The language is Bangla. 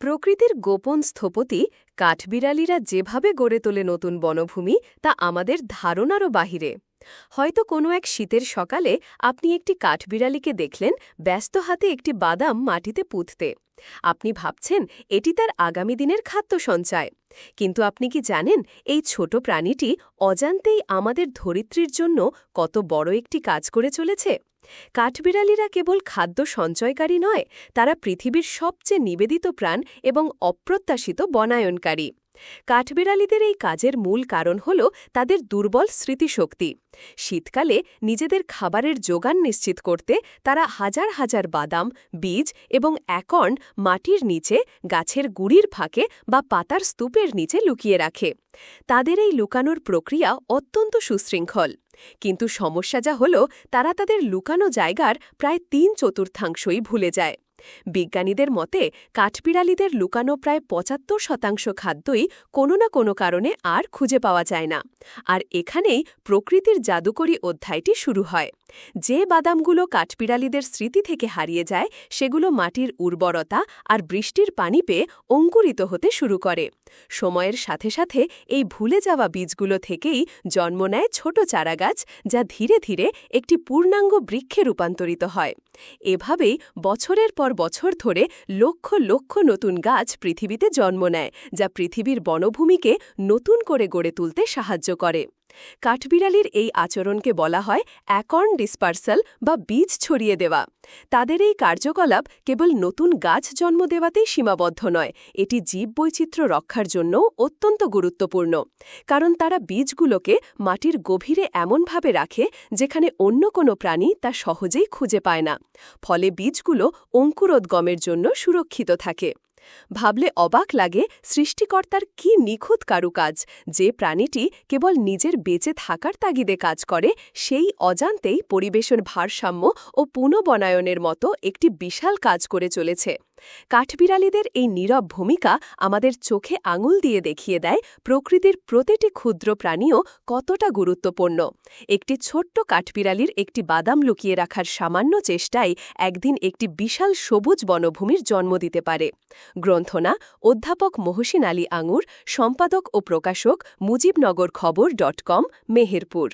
প্রকৃতির গোপন স্থপতি কাঠবিড়ালিরা যেভাবে গড়ে তোলে নতুন বনভূমি, তা আমাদের ধারণারও বাহিরে। হয়তো কোনো এক শীতের সকালে আপনি একটি কাঠবিড়ালিকে দেখলেন ব্যস্ত হাতে একটি বাদাম মাটিতে পুঁততে। আপনি ভাবছেন, এটি তার আগামী দিনের খাদ্য সঞ্চয়। কিন্তু আপনি কি জানেন, এই ছোট প্রাণীটি অজান্তেই আমাদের ধরিত্রীর জন্য কত বড় একটি কাজ করে চলেছে? কাঠবিড়ালিরা কেবল খাদ্য সঞ্চয়কারী নয়, তারা পৃথিবীর সবচেয়ে নিবেদিত প্রাণ এবং অপ্রত্যাশিত বনায়নকারী। কাঠবিড়ালিদের এই কাজের মূল কারণ হল তাদের দুর্বল স্মৃতিশক্তি। শীতকালে নিজেদের খাবারের যোগান নিশ্চিত করতে তারা হাজার হাজার বাদাম, বীজ এবং অ্যাকর্ন মাটির নিচে, গাছের গুড়ির ফাঁকে বা পাতার স্তূপের নিচে লুকিয়ে রাখে। তাদের এই লুকানোর প্রক্রিয়া অত্যন্ত সুশৃঙ্খল। কিন্তু সমস্যা যা হল তারা তাদের লুকানো জায়গার প্রায় তিন চতুর্থাংশই ভুলে যায়। বিজ্ঞানীদের মতে, কাঠবিড়ালিদের লুকানো প্রায় পঁচাত্তর শতাংশ খাদ্যই কোনো না কোনো কারণে আর খুঁজে পাওয়া যায় না। আর এখানেই প্রকৃতির জাদুকরী অধ্যায়টি শুরু হয়। যে বাদামগুলো কাঠবিড়ালিদের স্মৃতি থেকে হারিয়ে যায়, সেগুলো মাটির উর্বরতা আর বৃষ্টির পানি পেয়ে অঙ্কুরিত হতে শুরু করে। সময়ের সাথে সাথে এই ভুলে যাওয়া বীজগুলো থেকেই জন্ম নেয় ছোট চারাগাছ, যা ধীরে ধীরে একটি পূর্ণাঙ্গ বৃক্ষে রূপান্তরিত হয়। এভাবেই বছরের পর বছর ধরে লক্ষ লক্ষ নতুন গাছ পৃথিবীতে জন্ম নেয়, যা পৃথিবীর বনভূমিকে নতুন করে গড়ে তুলতে সাহায্য করে। কাঠবিড়ালির এই আচরণকে বলা হয় অ্যাকর্ন ডিসপার্সাল বা বীজ ছড়িয়ে দেওয়া। তাদের এই কার্যকলাপ কেবল নতুন গাছ জন্ম দেওয়াতেই সীমাবদ্ধ নয়, এটি জীববৈচিত্র্য রক্ষার জন্য অত্যন্ত গুরুত্বপূর্ণ, কারণ তারা বীজগুলোকে মাটির গভীরে এমনভাবে রাখে যেখানে অন্য কোনো প্রাণী তা সহজেই খুঁজে পায় না, ফলে বীজগুলো অঙ্কুরোদ্গমের জন্য সুরক্ষিত থাকে। ভাবলে অবাক লাগে সৃষ্টিকর্তার কি নিখুঁত কারুকাজ, যে প্রাণীটি কেবল নিজের বেঁচে থাকার তাগিদে কাজ করে, সেই অজান্তেই পরিবেশন ভারসাম্য ও পুনঃবনায়নের মতো একটি বিশাল কাজ করে চলেছে। কাঠবিড়ালিদের এই নীরব ভূমিকা আমাদের চোখে আঙুল দিয়ে দেখিয়ে দেয় প্রকৃতির প্রতিটি ক্ষুদ্র প্রাণীও কতটা গুরুত্বপূর্ণ। একটি ছোট্ট কাঠবিড়ালির একটি বাদাম লুকিয়ে রাখার সামান্য চেষ্টাই একদিন একটি বিশাল সবুজ বনভূমির জন্ম দিতে পারে। গ্রন্থনা, অধ্যাপক মহসিন আলী আঙুর, সম্পাদক ও প্রকাশক মুজিবনগর খবর ডট কম, মেহেরপুর।